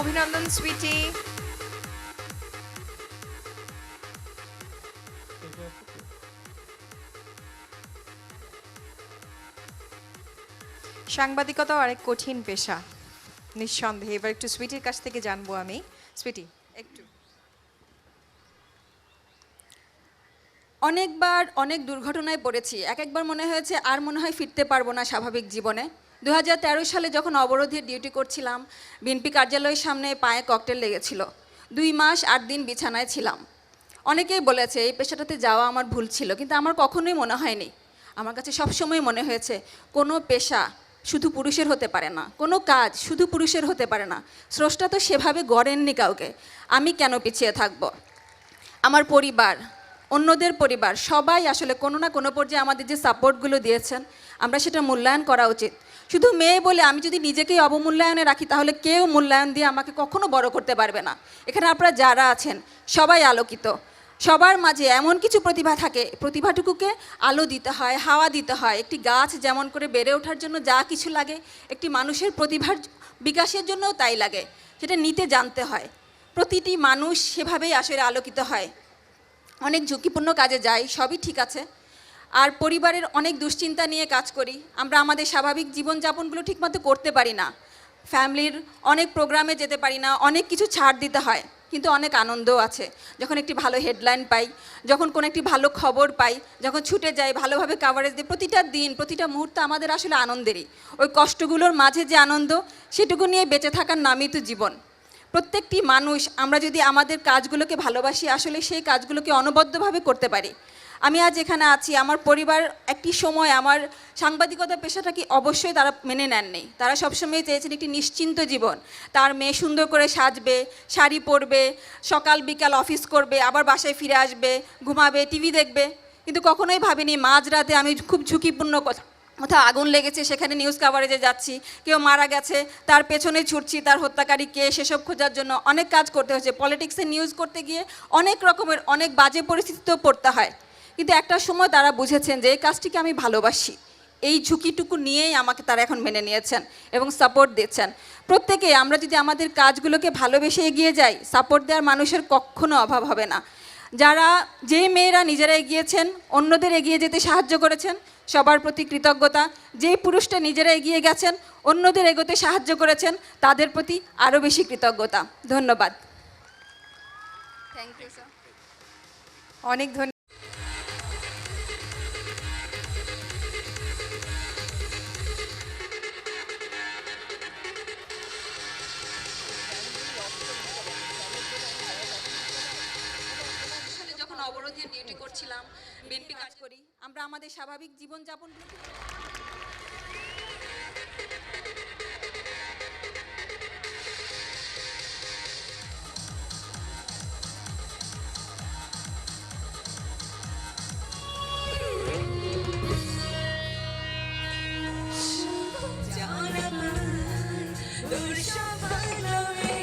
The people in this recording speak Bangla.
অভিনন্দন সুইটি সাংবাদিকতাও আরেক কঠিন পেশা। নিঃসন্দেহে, এবার একটু সুইটির কাছ থেকে জানব আমি। সুইটি একটু। অনেকবার অনেক দুর্ঘটনায় পড়েছি। এক একবার মনে হয়েছে, আর মনে হয় ফিরতে পারব না স্বাভাবিক জীবনে। দু হাজার তেরো সালে যখন অবরোধে ডিউটি করছিলাম, বিএনপি কার্যালয়ের সামনে পায়ে ককটেল লেগেছিল। দুই মাস আট দিন বিছানায় ছিলাম। অনেকেই বলেছে, এই পেশাটাতে যাওয়া আমার ভুল ছিল। কিন্তু আমার কখনোই মনে হয়নি। আমার কাছে সবসময় মনে হয়েছে, কোনো পেশা শুধু পুরুষের হতে পারে না। কোনো কাজ শুধু পুরুষের হতে পারে না। স্রষ্টা তো সেভাবে গড়েননি কাউকে। আমি কেন পিছিয়ে থাকব? আমার পরিবার, অন্যদের পরিবার, সবাই আসলে কোনো না কোনো পর্যায়ে আমাদের যে সাপোর্টগুলো দিয়েছেন, আমরা সেটা মূল্যায়ন করা উচিত। শুধু মেয়ে বলে আমি যদি নিজেকেই অবমূল্যায়নে রাখি, তাহলে কেউ মূল্যায়ন দিয়ে আমাকে কখনো বড় করতে পারবে না। এখানে আপনারা যারা আছেন, সবাই আলোকিত। সবার মাঝে এমন কিছু প্রতিভা থাকে, প্রতিভাটুকুকে আলো দিতে হয়, হাওয়া দিতে হয়। একটি গাছ যেমন করে বেড়ে ওঠার জন্য যা কিছু লাগে, একটি মানুষের প্রতিভার বিকাশের জন্যও তাই লাগে, সেটা নিতে জানতে হয়। প্রতিটি মানুষ সেভাবেই আসলে আলোকিত হয়। অনেক ঝুঁকিপূর্ণ কাজে যায়, সবই ঠিক আছে। আর পরিবারের অনেক দুশ্চিন্তা নিয়ে কাজ করি। আমরা আমাদের স্বাভাবিক জীবনযাপনগুলো ঠিকমতো করতে পারি না। ফ্যামিলির অনেক প্রোগ্রামে যেতে পারি না, অনেক কিছু ছাড় দিতে হয়, কিন্তু অনেক আনন্দও আছে। যখন একটি ভালো হেডলাইন পাই, যখন কোনো একটি ভালো খবর পাই, যখন ছুটে যাই, ভালোভাবে কাভারেজ দিই, প্রতিটা দিন, প্রতিটা মুহূর্ত আমাদের আসলে আনন্দেরই। ওই কষ্টগুলোর মাঝে যে আনন্দ, সেটুকু নিয়ে বেঁচে থাকার নামই তো জীবন। প্রত্যেকটি মানুষ, আমরা যদি আমাদের কাজগুলোকে ভালোবাসি, আসলে সেই কাজগুলোকে অনবদ্যভাবে করতে পারি। আমি আজ এখানে আছি। আমার পরিবার একটি সময় আমার সাংবাদিকতা পেশাটাকে অবশ্যই তারা মেনে নেননি। তারা সবসময় চেয়েছেন একটি নিশ্চিন্ত জীবন। তার মেয়ে সুন্দর করে সাজবে, শাড়ি পরবে, সকাল বিকাল অফিস করবে, আবার বাসায় ফিরে আসবে, ঘুমাবে, টিভি দেখবে। কিন্তু কখনোই ভাবিনি, মাঝরাতে আমি খুব ঝুঁকিপূর্ণ কথা, কোথাও আগুন লেগেছে, সেখানে নিউজ কাভারেজে যাচ্ছি। কেউ মারা গেছে, তার পেছনে ছুটছি, তার হত্যাকারী কে, সেসব খোঁজার জন্য অনেক কাজ করতে হয়েছে। পলিটিক্সে নিউজ করতে গিয়ে অনেক রকমের, অনেক বাজে পরিস্থিতিতেও পড়তে হয়। কিন্তু একটা সময় তারা বুঝেছেন যে এই কাজটিকে আমি ভালোবাসি। এই ঝুঁকিটুকু নিয়েই আমাকে তারা এখন মেনে নিয়েছেন এবং সাপোর্ট দিচ্ছেন। প্রত্যেকে আমরা যদি আমাদের কাজগুলোকে ভালোবেসে এগিয়ে যাই সাপোর্ট দেওয়ার মানুষের কখনো অভাব হবে না। যারা যে মেয়েরা নিজেরা এগিয়েছেন, অন্যদের এগিয়ে যেতে সাহায্য করেছেন, সবার প্রতি কৃতজ্ঞতা। যে পুরুষটা নিজেরা এগিয়ে গেছেন, অন্যদের এগোতে সাহায্য করেছেন, তাদের প্রতি আরও বেশি কৃতজ্ঞতা। ধন্যবাদ। থ্যাংক ইউ স্যার অনেক ধন্যবাদ। ছিলাম বিএনপি কাজ করি। আমরা আমাদের স্বাভাবিক জীবনযাপন Dulce valore